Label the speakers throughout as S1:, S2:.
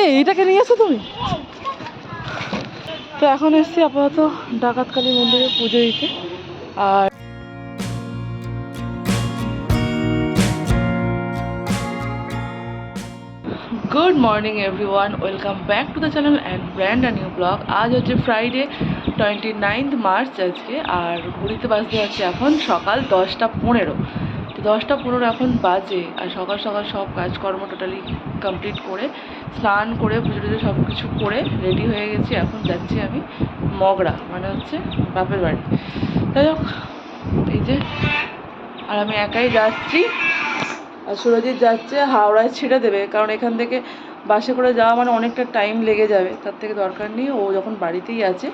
S1: এই নিয়ে এসো তুমি। তো এখন এসছি আপাতত ডাকাতকালী মন্দিরে পুজো দিতে। আর good morning everyone, welcome back to the channel and brand new blog. আজ হচ্ছে ফ্রাইডে, টোয়েন্টি নাইন্থ মার্চ আজকে, আর ঘুরিতে বাজতে যাচ্ছে এখন সকাল দশটা পনেরো। তো দশটা পনেরো এখন বাজে, আর সকাল সকাল সব কাজকর্ম টোটালি কমপ্লিট করে স্নান করে পুজো টুজো সব কিছু করে রেডি হয়ে গেছি। এখন যাচ্ছি আমি মগরা মানে হচ্ছে বাপের বাড়ি। যাই হোক, এই যে, আর আমি একাই যাচ্ছি। আর সুরজিৎ যাচ্ছে, হাওড়ায় ছেড়ে দেবে, কারণ এখান থেকে বাসে করে যাওয়া মানে অনেকটা টাইম লেগে যাবে। তার থেকে দরকার নেই, ও যখন বাড়িতেই আছে,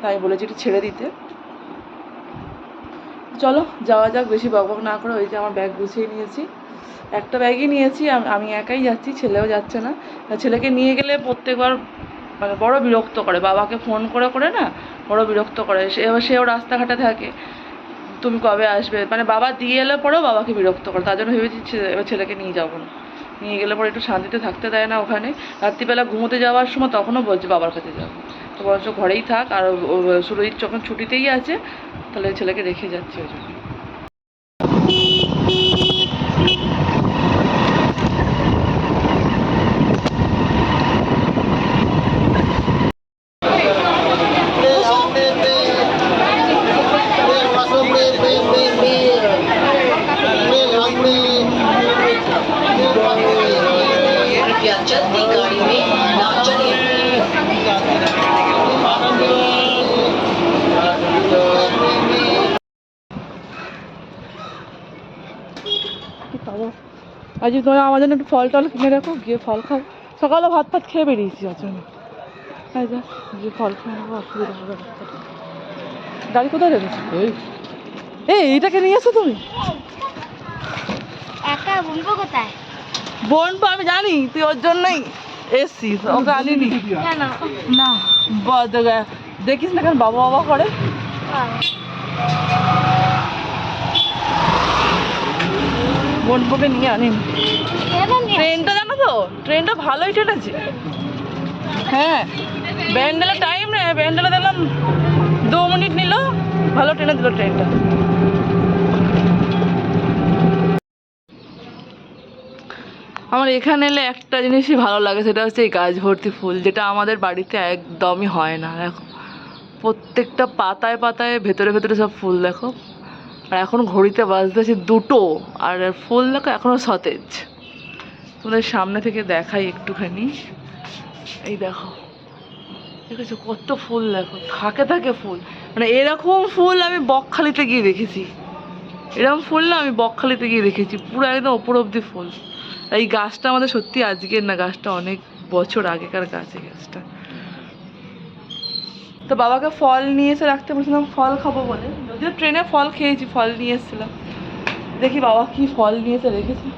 S1: তাই আমি বলেছি একটু ছেড়ে দিতে। চলো, যাওয়া যাক, বেশি বকবক না করে ওই যে আমার ব্যাগ গুছিয়ে নিয়েছি। একটা ব্যাগই নিয়েছি, আমি একাই যাচ্ছি, ছেলেও যাচ্ছে না। ছেলেকে নিয়ে গেলে প্রত্যেকবার মানে বড় বিরক্ত করে, বাবাকে ফোন করে করে না, বড় বিরক্ত করে। সে, এবার সেও রাস্তাঘাটে থাকে, তুমি কবে আসবে? মানে বাবা দিয়ে এলে পরেও বাবাকে বিরক্ত করে, তার জন্য ভেবেছি এবার ছেলেকে নিয়ে যাব না। নিয়ে গেলে পরে একটু শান্তিতে থাকতে দেয় না ওখানে। রাত্রিবেলা ঘুমোতে যাওয়ার সময় তখনও বলছে বাবার কাছে যাব। তো বরঞ্চ ঘরেই থাক, আর সুরজিৎ যখন ছুটিতেই আছে, তাহলে ছেলেকে রেখে যাচ্ছে ওই জন্য। আজ তোমার আমার জন্য একটু ফল টল কিনে রাখো গিয়ে ফল খাও। সকালে ভাত ফাত খেয়ে বেরিয়েছি ওর জন্য যা গিয়ে ফল খেয়ে নেব অসুবিধা হবে গাড়ি কোথায় রেখেছো? এই। এইটাকে নিয়ে এসো তুমি।
S2: একা বলব কোথায়?
S1: বোন তো আমি জানি তুই ওর জন্যই এসছিস ওকে আনিনি না। দেখিস না কেন বাবা বাবা করে। বোনপোকে নিয়ে আনিনি ট্রেনটা জানো তো? ট্রেনটা ভালোই ট্রেন হ্যাঁ। ব্যান্ডেলে টাইম নেই ব্যান্ডেলে দেখলাম দু মিনিট নিল ভালো ট্রেনে দিল ট্রেনটা আমার এখানে এলে একটা জিনিসই ভালো লাগে সেটা হচ্ছে এই গাছ ভর্তি ফুল যেটা আমাদের বাড়িতে একদমই হয় না দেখো। প্রত্যেকটা পাতায় পাতায় ভেতরে ভেতরে সব ফুল দেখো। আর এখন ঘড়িতে বাজতেছে দুটো, আর ফুল দেখো এখনও সতেজ। তোমাদের সামনে থেকে দেখাই একটুখানি। এই দেখো, দেখেছ কত ফুল দেখো, থাকে থাকে ফুল। মানে এরকম ফুল আমি বকখালিতে গিয়ে দেখেছি। এরকম ফুল না আমি বকখালিতে গিয়ে দেখেছি, পুরো একদম ওপর অব্দি ফুল। এই গাছটা আমাদের সত্যি আজকের না, গাছটা অনেক বছর আগেকার গাছ এই গাছটা। তো বাবাকে ফল নিয়ে এসে রাখতে বলছিলাম, ফল খাব বলে। যদিও ট্রেনে ফল খেয়েছি, ফল নিয়ে এসেছিলাম। দেখি বাবা কি ফল নিয়েছে রেখেছে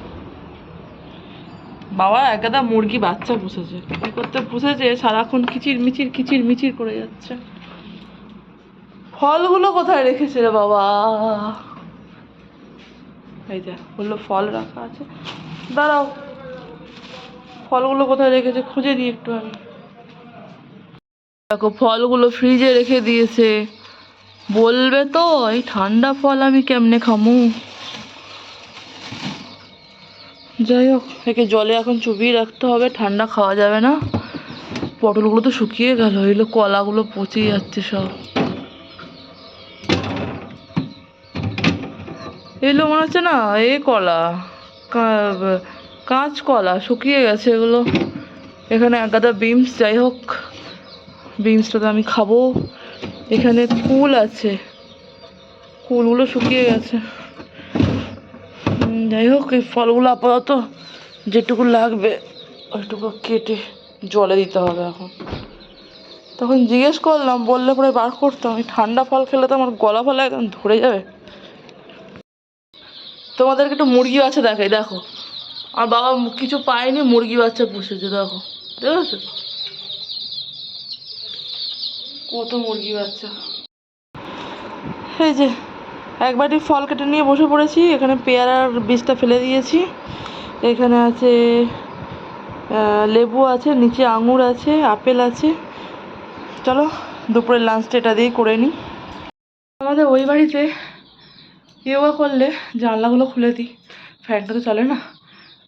S1: বাবা একগাদা মুরগি বাচ্চা পুষেছে। কি করতে পুষেছে, সারাক্ষণ কিচির মিচির কিচির মিচির করে যাচ্ছে। ফলগুলো কোথায় রেখেছে রে বাবা? এই যে, বলল ফল রাখা আছে। দাঁড়াও, ফলগুলো কোথায় রেখেছে খুঁজে নিই একটু আমি দেখো, ফলগুলো ফ্রিজে রেখে দিয়েছে। বলবে তো, এই ঠান্ডা ফল আমি কেমনে খামু? যাই হোক, একে জলে এখন চুবিয়ে রাখতে হবে, ঠান্ডা খাওয়া যাবে না। পটলগুলো তো শুকিয়ে গেল এগুলো কলাগুলো পচে যাচ্ছে সব। এগুলো মনে হচ্ছে না, এ কলা কাঁচ কলা শুকিয়ে গেছে এগুলো। এখানে এক গাদা বিমস যাই হোক বিমসটা তো আমি খাব। এখানে কুল আছে। কুলগুলো শুকিয়ে গেছে। যাই হোক, এই ফলগুলো আপাতত যেটুকু লাগবে, ওইটুকু কেটে জলে দিতে হবে এখন। তখন জিজ্ঞেস করলাম, বললে পরে বার করতাম। এই ঠান্ডা ফল খেলে তো আমার গলা ফলা একদম ধরে যাবে। তোমাদেরকে একটু মুরগি বাচ্চা দেখাই, দেখো। আর বাবা কিছু পায়নি, মুরগি বাচ্চা পুষেছে, দেখো। দেখেছ কত মুরগি বাচ্চা। এই যে এক বাটি ফল কেটে নিয়ে বসে পড়েছি এখানে পেয়ারার বীজটা ফেলে দিয়েছি। এখানে আছে লেবু আছে নিচে আঙুর আছে আপেল আছে। চলো দুপুরের লাঞ্চটা এটা দিয়েই করে নিই আমাদের ওই বাড়িতে ইয়োগা করলে জানলাগুলো খুলে দিই। ফ্যানটা তো চলে না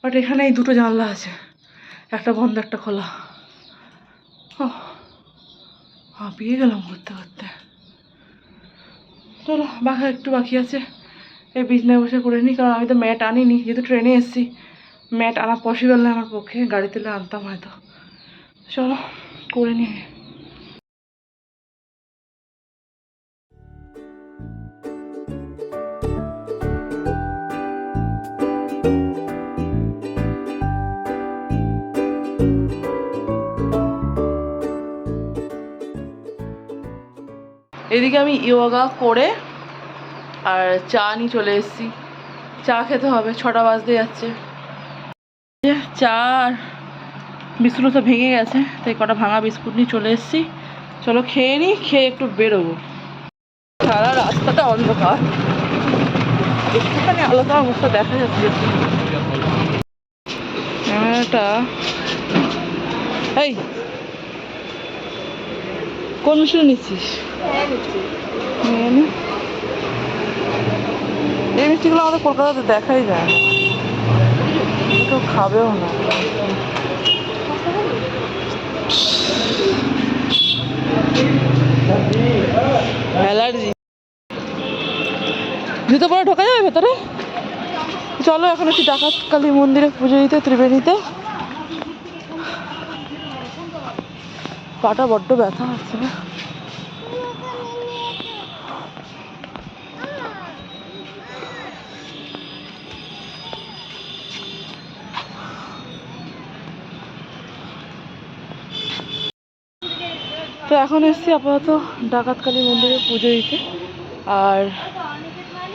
S1: বাট এখানে এই দুটো জানলা আছে। একটা বন্ধ একটা খোলা। ওহ, হাঁপিয়ে গেলাম করতে করতে। চলো, বাঘা একটু বাকি আছে। এই বিছনায় বসে করে নিই কারণ আমি তো ম্যাট আনিনি। যেহেতু ট্রেনে এসেছি, ম্যাট আনা পসিবল না আমার পক্ষে। গাড়ি তুলে আনতাম হয়তো। চলো, করে নিই এদিকে আমি ইয়োগা করে আর চা নিয়ে চলে এসেছি। চা খেতে হবে, ছটা বাজতে যাচ্ছে। চা আর বিস্কুট তো ভেঙে গেছে, তাই কটা ভাঙা বিস্কুট নিয়ে চলে এসেছি। চলো খেয়ে নিই, খেয়ে একটু বেরোবো। সারা রাস্তাটা অন্ধকার। একটুখানি মুখটা দেখা যাচ্ছে। এই, কোন মিষ্টি নিচ্ছিস? নিয়ে নে। এই মিষ্টিগুলো আমাদের কলকাতাতে দেখাই যায়। না কেউ খাবেও না। অ্যালার্জি জুতো পরে ঢোকা যাবে ভেতরে? চলো এখন একটু ডাকাত কালী মন্দিরে পুজো দিতে ত্রিবেণীতে। পাটা বড্ড ব্যথা হচ্ছে না? তো এখন এসছি আপাতত ডাকাতকালী মন্দিরে পুজো দিতে। আর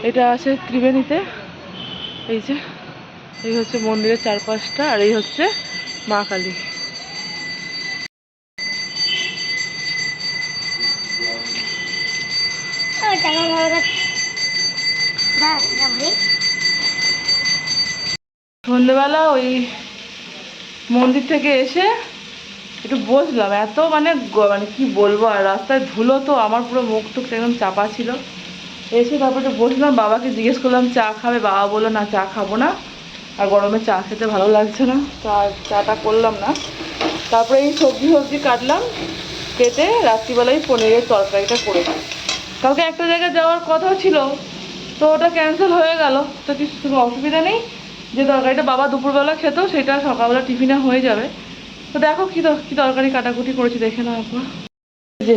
S1: এটা আছে ত্রিবেণীতে। এই যে এই হচ্ছে মন্দিরের চারপাশটা আর এই হচ্ছে মা কালী। সন্ধ্যেবেলা ওই মন্দির থেকে এসে একটু বসলাম, এত মানে মানে কি বলব আর রাস্তায় ধুলো তো, আমার পুরো মুখ টুক একদম চাপা ছিল। এসে তারপরে একটু বসলাম, বাবাকে জিজ্ঞেস করলাম, চা খাবে? বাবা বলল, না, চা খাব না। আর গরমে চা খেতে ভালো লাগছে না তা চাটা করলাম না। তারপরে এই সবজি সবজি কাটলাম, কেটে রাত্রিবেলায় পনিরের তরকারিটা করে কালকে একটা জায়গায় যাওয়ার কথা ছিল, তো ওটা ক্যান্সেল হয়ে গেল। তো কিছু অসুবিধা নেই, যে তরকারিটা বাবা দুপুরবেলা খেত, সেটা সকালবেলা টিফিনে হয়ে যাবে। তো দেখো কী কী তরকারি কাটাকুটি করেছি, দেখে নাও একবার। যে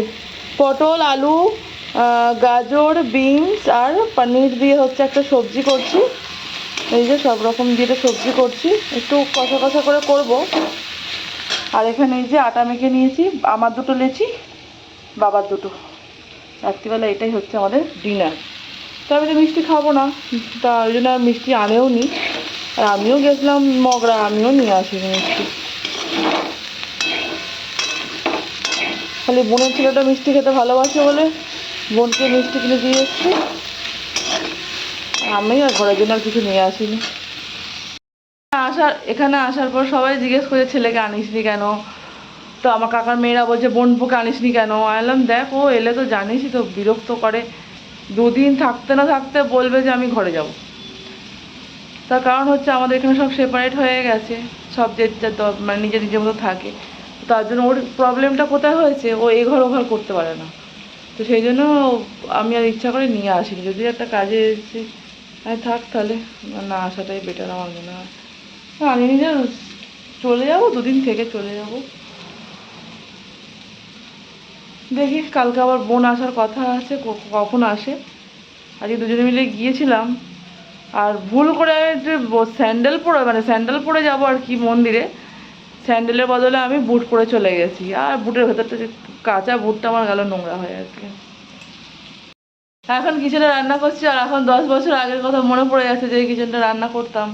S1: পটল, আলু গাজর, বিনস আর পনির দিয়ে হচ্ছে একটা সবজি করছি। এই যে সব রকম দিয়ে সবজি করছি। একটু কষা কষা করে করব। আর এখানে এই যে আটা মেখে নিয়েছি, আমার দুটো লেচি, বাবার দুটো। রাত্রিবেলা এটাই হচ্ছে আমাদের ডিনার। তো আমি তো মিষ্টি খাব না, তা ওই জন্য মিষ্টি আনেও নি আর আমিও গেছিলাম মগরা, আমিও নিয়ে আসিনি মিষ্টি। খালি বোনের ছেলেটা মিষ্টি খেতে ভালোবাসে বলে বোনকে মিষ্টি কিনে দিয়ে এসছি। আমি আর ঘরের জন্য আর কিছু নিয়ে আসিনি। আসার এখানে আসার পর সবাই জিজ্ঞেস করে, ছেলেকে আনিসনি কেন? তো আমার কাকার মেয়েরা বলছে বোনপুকে আনিসনি কেন? আনলাম দেখ ও এলে তো জানিসই তো, বিরক্ত করে। দুদিন থাকতে না থাকতে বলবে যে আমি ঘরে যাব। তার কারণ হচ্ছে আমাদের এখানে সব সেপারেট হয়ে গেছে। সব যে মানে নিজের নিজের মতো থাকে, তার জন্য ওর প্রবলেমটা কোথায় হয়েছে? ও এ ঘর ও ঘর করতে পারে না। তো সেই জন্য আমি আর ইচ্ছা করে নিয়ে আসিনি। যদি একটা কাজে এসেছি আমি থাক তাহলে। না, আসাটাই বেটার আমার মনে হয়। আনিনি যে চলে যাব, দুদিন থেকে চলে যাব। দেখি, কালকে আবার বোন আসার কথা আছে কখন আসে? আজকে দুজনে মিলে গিয়েছিলাম। আর ভুল করে আমি যে স্যান্ডেল পরে মানে স্যান্ডেল পরে যাব আর কি মন্দিরে, স্যান্ডেলের বদলে আমি বুট পরে চলে গেছি। আর বুটের ভেতরটা যে কাঁচা বুটটা আমার গেল নোংরা হয়ে আজকে এখন কিচেনে রান্না করছি, আর এখন দশ বছর আগের কথা মনে পড়ে যাচ্ছে যে এই কিচেনটা রান্না করতাম।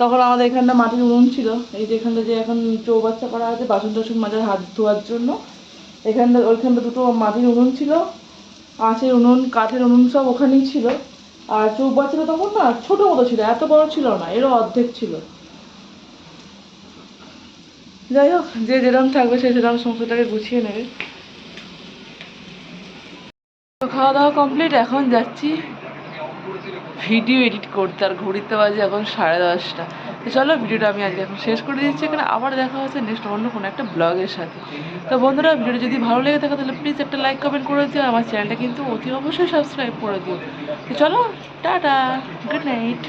S1: তখন আমাদের এখানটা মাটির উনুন ছিল। এই যে এখানটা যে এখন চৌবাচ্চা করা আছে, বাসন টাসন মাজার হাত ধোয়ার জন্য। এখানটা, ওইখানটা দুটো মাটির উনুন ছিল। আঁচের উনুন, কাঠের উনুন সব ওখানেই ছিল। আর চৌবাচ্চাটা তখন না ছোট মতো ছিল, এত বড় ছিল না, এরও অর্ধেক ছিল। যাই হোক, যে যেরকম থাকবে সে সেরকম সংসারটাকে গুছিয়ে নেবে। খাওয়া দাওয়া কমপ্লিট এখন যাচ্ছি। ভিডিও এডিট করতে, আর ঘড়িতে বাজে এখন সাড়ে দশটা। তো চলো ভিডিওটা আমি আজকে এখন শেষ করে দিচ্ছি। এখানে আবার দেখা হচ্ছে নেক্সট অন্য কোনো একটা ব্লগের সাথে। তো বন্ধুরা, ভিডিওটা যদি ভালো লেগে থাকে, তাহলে প্লিজ একটা লাইক কমেন্ট করে দিও আমার চ্যানেলটা কিন্তু অতি অবশ্যই সাবস্ক্রাইব করে দিও। তো চলো, টাটা গুড নাইট